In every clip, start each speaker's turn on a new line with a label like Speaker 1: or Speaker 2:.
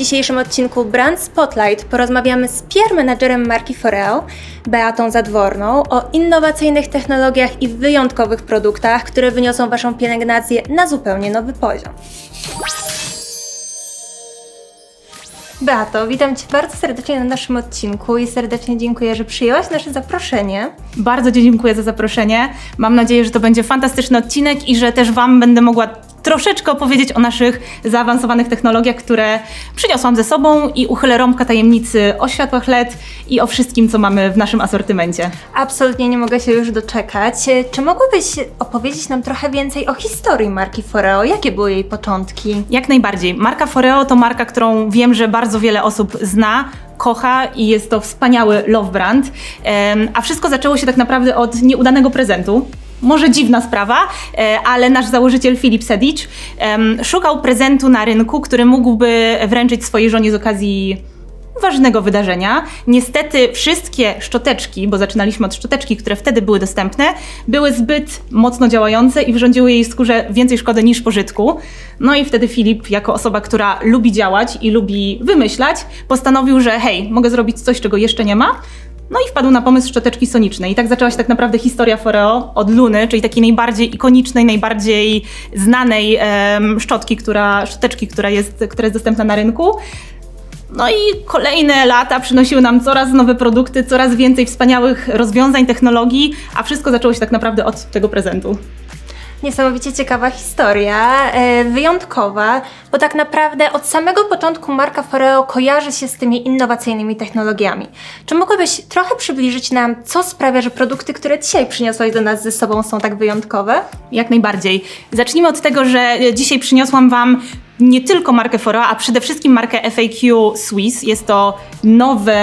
Speaker 1: dzisiejszym odcinku Brand Spotlight porozmawiamy z peer managerem marki Foreo, Beatą Zadworną, o innowacyjnych technologiach i wyjątkowych produktach, które wyniosą Waszą pielęgnację na zupełnie nowy poziom. Beato, witam Cię bardzo serdecznie na naszym odcinku i serdecznie dziękuję, że przyjęłaś nasze zaproszenie.
Speaker 2: Bardzo Ci dziękuję za zaproszenie. Mam nadzieję, że to będzie fantastyczny odcinek i że też Wam będę mogła troszeczkę opowiedzieć o naszych zaawansowanych technologiach, które przyniosłam ze sobą i uchylę rąbka tajemnicy o światłach LED i o wszystkim, co mamy w naszym asortymencie.
Speaker 1: Absolutnie nie mogę się już doczekać. Czy mogłabyś opowiedzieć nam trochę więcej o historii marki Foreo? Jakie były jej początki?
Speaker 2: Jak najbardziej. Marka Foreo to marka, którą wiem, że bardzo wiele osób zna, kocha i jest to wspaniały love brand. A wszystko zaczęło się tak naprawdę od nieudanego prezentu. Może dziwna sprawa, e, ale nasz założyciel Filip Sedic szukał prezentu na rynku, który mógłby wręczyć swojej żonie z okazji ważnego wydarzenia. Niestety wszystkie szczoteczki, bo zaczynaliśmy od szczoteczki, które wtedy były dostępne, były zbyt mocno działające i wyrządziły jej skórze więcej szkody niż pożytku. No i wtedy Filip, jako osoba, która lubi działać i lubi wymyślać, postanowił, że hej, mogę zrobić coś, czego jeszcze nie ma. No i wpadł na pomysł szczoteczki sonicznej. I tak zaczęła się tak naprawdę historia Foreo od Luny, czyli takiej najbardziej ikonicznej, najbardziej znanej szczotki, która, szczoteczki, która jest, która jest dostępna na rynku. No i kolejne lata przynosiły nam coraz nowe produkty, coraz więcej wspaniałych rozwiązań, technologii, a wszystko zaczęło się tak naprawdę od tego prezentu.
Speaker 1: Niesamowicie ciekawa historia, e, wyjątkowa, bo tak naprawdę od samego początku marka Foreo kojarzy się z tymi innowacyjnymi technologiami. Czy mogłabyś trochę przybliżyć nam, co sprawia, że produkty, które dzisiaj przyniosłaś do nas ze sobą są tak wyjątkowe?
Speaker 2: Jak najbardziej. Zacznijmy od tego, że e, dzisiaj przyniosłam Wam nie tylko markę Foreo, a przede wszystkim markę FAQ Swiss. Jest to nowe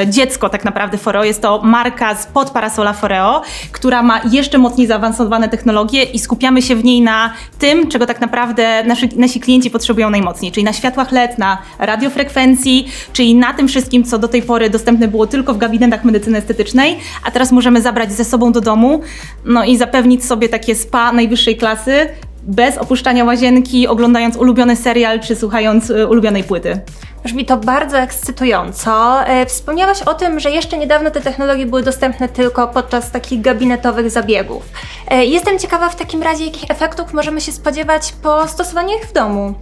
Speaker 2: e, dziecko tak naprawdę Foreo. Jest to marka spod parasola Foreo, która ma jeszcze mocniej zaawansowane technologie i skupiamy się w niej na tym, czego tak naprawdę nasi, nasi klienci potrzebują najmocniej, czyli na światłach LED, na radiofrekwencji, czyli na tym wszystkim, co do tej pory dostępne było tylko w gabinetach medycyny estetycznej, a teraz możemy zabrać ze sobą do domu, no i zapewnić sobie takie spa najwyższej klasy, bez opuszczania łazienki, oglądając ulubiony serial czy słuchając y, ulubionej płyty.
Speaker 1: Brzmi to bardzo ekscytująco. E, Wspomniałaś o tym, że jeszcze niedawno te technologie były dostępne tylko podczas takich gabinetowych zabiegów. E, Jestem ciekawa w takim razie, jakich efektów możemy się spodziewać po stosowaniu ich w domu.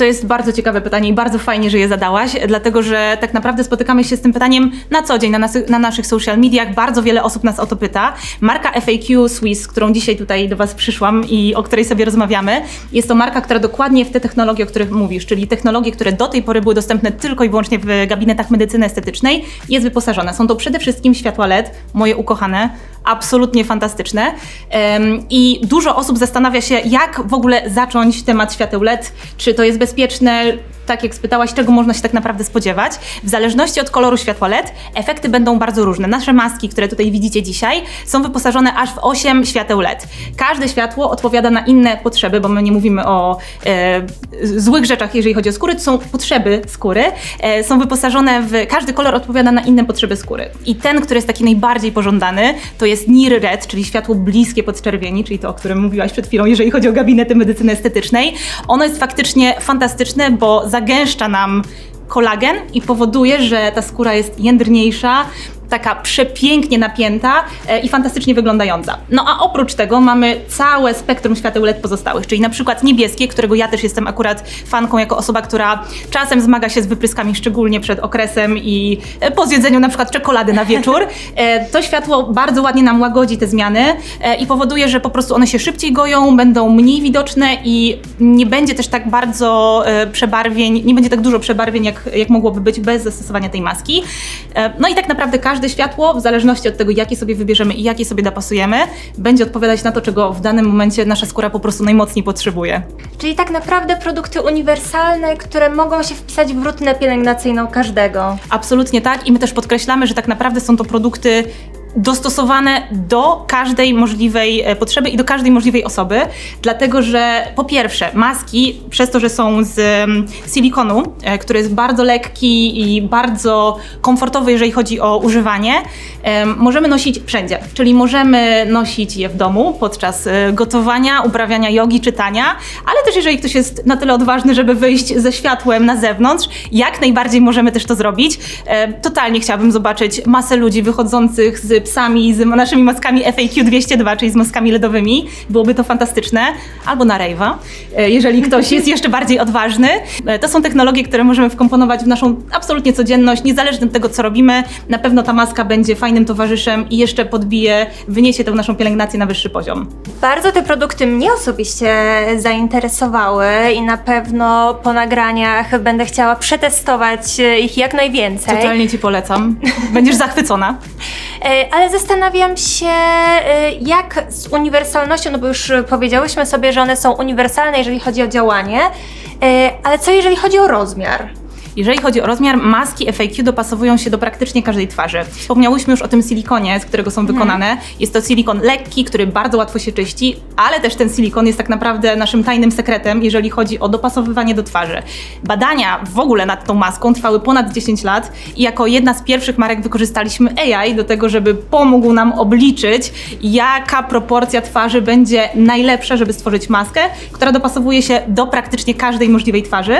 Speaker 2: To jest bardzo ciekawe pytanie i bardzo fajnie, że je zadałaś, dlatego że tak naprawdę spotykamy się z tym pytaniem na co dzień na, nasy, na naszych social mediach. Bardzo wiele osób nas o to pyta. Marka FAQ Swiss, którą dzisiaj tutaj do Was przyszłam i o której sobie rozmawiamy, jest to marka, która dokładnie w te technologie, o których mówisz, czyli technologie, które do tej pory były dostępne tylko i wyłącznie w gabinetach medycyny estetycznej, jest wyposażona. Są to przede wszystkim światła LED, moje ukochane, absolutnie fantastyczne. Em, I dużo osób zastanawia się, jak w ogóle zacząć temat świateł LED, czy to jest bezpieczne, tak jak spytałaś, czego można się tak naprawdę spodziewać. W zależności od koloru światła LED efekty będą bardzo różne. Nasze maski, które tutaj widzicie dzisiaj, są wyposażone aż w 8 świateł LED. Każde światło odpowiada na inne potrzeby, bo my nie mówimy o e, złych rzeczach, jeżeli chodzi o skóry, to są potrzeby skóry. E, są wyposażone w. Każdy kolor odpowiada na inne potrzeby skóry. I ten, który jest taki najbardziej pożądany, to jest Near Red, czyli światło bliskie podczerwieni, czyli to, o którym mówiłaś przed chwilą, jeżeli chodzi o gabinety medycyny estetycznej. Ono jest faktycznie fantastyczne, bo zagęszcza nam kolagen i powoduje, że ta skóra jest jędrniejsza, taka przepięknie napięta e, i fantastycznie wyglądająca. No a oprócz tego mamy całe spektrum świateł LED pozostałych, czyli na przykład niebieskie, którego ja też jestem akurat fanką jako osoba, która czasem zmaga się z wypryskami, szczególnie przed okresem i e, po zjedzeniu na przykład czekolady na wieczór. E, To światło bardzo ładnie nam łagodzi te zmiany i powoduje, że po prostu one się szybciej goją, będą mniej widoczne i nie będzie też tak bardzo przebarwień, nie będzie tak dużo przebarwień, jak, jak mogłoby być bez zastosowania tej maski. No i tak naprawdę każde światło, w zależności od tego, jakie sobie wybierzemy i jakie sobie dopasujemy, będzie odpowiadać na to, czego w danym momencie nasza skóra po prostu najmocniej potrzebuje.
Speaker 1: Czyli tak naprawdę produkty uniwersalne, które mogą się wpisać w rutynę pielęgnacyjną każdego.
Speaker 2: Absolutnie tak i my też podkreślamy, że tak naprawdę są to produkty dostosowane do każdej możliwej e, potrzeby i do każdej możliwej osoby, dlatego że po pierwsze, maski, przez to, że są z em, silikonu, e, który jest bardzo lekki i bardzo komfortowy, jeżeli chodzi o używanie, em, możemy nosić wszędzie. Czyli możemy nosić je w domu podczas e, gotowania, uprawiania jogi, czytania, ale też jeżeli ktoś jest na tyle odważny, żeby wyjść ze światłem na zewnątrz, jak najbardziej możemy też to zrobić. Totalnie chciałabym zobaczyć masę ludzi wychodzących z psami, z naszymi maskami FAQ 202, czyli z maskami LEDowymi. Byłoby to fantastyczne. Albo na rave'a, e, jeżeli ktoś jest jeszcze bardziej odważny. E, To są technologie, które możemy wkomponować w naszą absolutnie codzienność, niezależnie od tego, co robimy. Na pewno ta maska będzie fajnym towarzyszem i jeszcze podbije, wyniesie tę naszą pielęgnację na wyższy poziom.
Speaker 1: Bardzo te produkty mnie osobiście zainteresowały i na pewno po nagraniach będę chciała przetestować e, ich jak najwięcej.
Speaker 2: Totalnie Ci polecam. Będziesz zachwycona.
Speaker 1: Ale zastanawiam się, e, jak z uniwersalnością, no bo już powiedziałyśmy sobie, że one są uniwersalne, jeżeli chodzi o działanie, e, ale co jeżeli chodzi o rozmiar?
Speaker 2: Jeżeli chodzi o rozmiar, maski FAQ dopasowują się do praktycznie każdej twarzy. Wspomniałyśmy już o tym silikonie, z którego są wykonane. Jest to silikon lekki, który bardzo łatwo się czyści, ale też ten silikon jest tak naprawdę naszym tajnym sekretem, jeżeli chodzi o dopasowywanie do twarzy. Badania w ogóle nad tą maską trwały ponad 10 lat i jako jedna z pierwszych marek wykorzystaliśmy AI do tego, żeby pomógł nam obliczyć, jaka proporcja twarzy będzie najlepsza, żeby stworzyć maskę, która dopasowuje się do praktycznie każdej możliwej twarzy.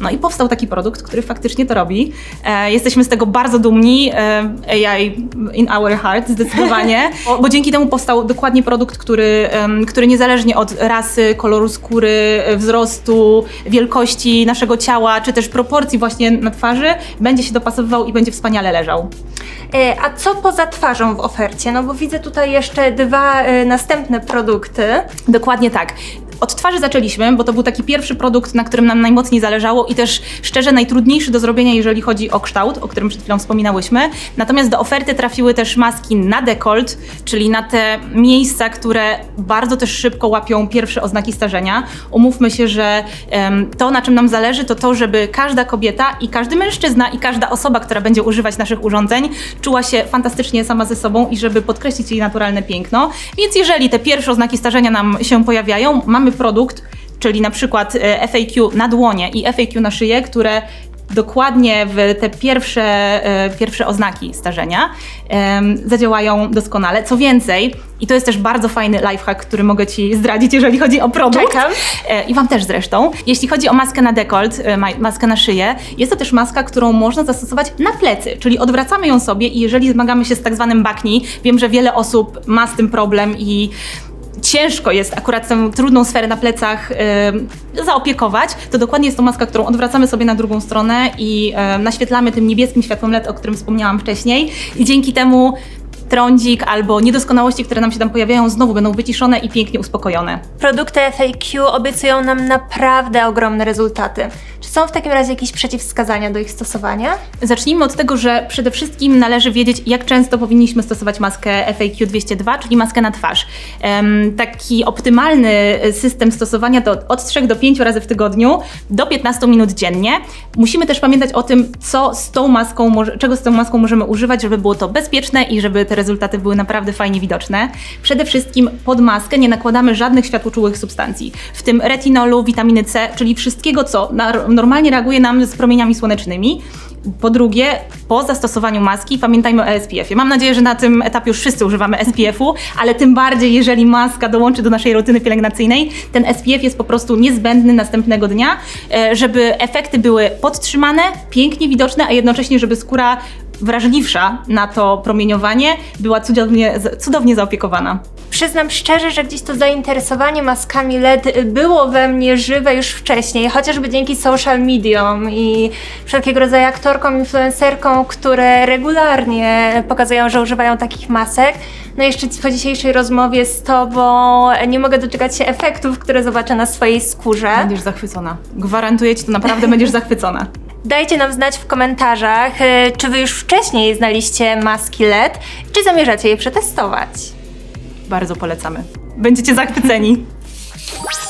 Speaker 2: No i powstał taki produkt, który faktycznie to robi. E, jesteśmy z tego bardzo dumni. E, AI in our heart, zdecydowanie. bo, bo dzięki temu powstał dokładnie produkt, który, em, który niezależnie od rasy, koloru skóry, e, wzrostu, wielkości naszego ciała, czy też proporcji właśnie na twarzy, będzie się dopasowywał i będzie wspaniale leżał.
Speaker 1: E, A co poza twarzą w ofercie? No bo widzę tutaj jeszcze dwa e, następne produkty.
Speaker 2: Dokładnie tak. Od twarzy zaczęliśmy, bo to był taki pierwszy produkt, na którym nam najmocniej zależało i też szczerze najtrudniejszy do zrobienia, jeżeli chodzi o kształt, o którym przed chwilą wspominałyśmy. Natomiast do oferty trafiły też maski na dekolt, czyli na te miejsca, które bardzo też szybko łapią pierwsze oznaki starzenia. Umówmy się, że to, na czym nam zależy, to to, żeby każda kobieta i każdy mężczyzna i każda osoba, która będzie używać naszych urządzeń, czuła się fantastycznie sama ze sobą i żeby podkreślić jej naturalne piękno. Więc jeżeli te pierwsze oznaki starzenia nam się pojawiają, mamy produkt, czyli na przykład e, FAQ na dłonie i FAQ na szyję, które dokładnie w te pierwsze, e, pierwsze oznaki starzenia zadziałają doskonale. Co więcej, i to jest też bardzo fajny lifehack, który mogę Ci zdradzić, jeżeli chodzi o produkt.
Speaker 1: Czekam.
Speaker 2: E, I Wam też zresztą. Jeśli chodzi o maskę na dekolt, ma- maskę na szyję, jest to też maska, którą można zastosować na plecy, czyli odwracamy ją sobie i jeżeli zmagamy się z tak zwanym bakni, wiem, że wiele osób ma z tym problem i ciężko jest akurat tę trudną sferę na plecach e, zaopiekować, to dokładnie jest to maska, którą odwracamy sobie na drugą stronę i e, naświetlamy tym niebieskim światłem LED, o którym wspomniałam wcześniej i dzięki temu trądzik albo niedoskonałości, które nam się tam pojawiają, znowu będą wyciszone i pięknie uspokojone.
Speaker 1: Produkty FAQ obiecują nam naprawdę ogromne rezultaty. Czy są w takim razie jakieś przeciwwskazania do ich stosowania?
Speaker 2: Zacznijmy od tego, że przede wszystkim należy wiedzieć, jak często powinniśmy stosować maskę FAQ 202, czyli maskę na twarz. Em, taki optymalny system stosowania to od 3 do 5 razy w tygodniu, do 15 minut dziennie. Musimy też pamiętać o tym, co z tą maską, czego z tą maską możemy używać, żeby było to bezpieczne i żeby te rezultaty były naprawdę fajnie widoczne. Przede wszystkim pod maskę nie nakładamy żadnych światłoczułych substancji, w tym retinolu, witaminy C, czyli wszystkiego, co na, normalnie reaguje nam z promieniami słonecznymi. Po drugie, po zastosowaniu maski pamiętajmy o SPF-ie. Mam nadzieję, że na tym etapie już wszyscy używamy SPF-u, ale tym bardziej, jeżeli maska dołączy do naszej rutyny pielęgnacyjnej, ten SPF jest po prostu niezbędny następnego dnia, e, żeby efekty były podtrzymane, pięknie widoczne, a jednocześnie, żeby skóra wrażliwsza na to promieniowanie była cudownie, cudownie zaopiekowana.
Speaker 1: Przyznam szczerze, że gdzieś to zainteresowanie maskami LED było we mnie żywe już wcześniej, chociażby dzięki social mediom i wszelkiego rodzaju aktorkom, influencerkom, które regularnie pokazują, że używają takich masek. No i jeszcze po dzisiejszej rozmowie z Tobą nie mogę doczekać się efektów, które zobaczę na swojej skórze.
Speaker 2: Będziesz zachwycona. Gwarantuję Ci to, naprawdę będziesz zachwycona.
Speaker 1: Dajcie nam znać w komentarzach, y, czy Wy już wcześniej znaliście maski LED, czy zamierzacie je przetestować.
Speaker 2: Bardzo polecamy. Będziecie zachwyceni.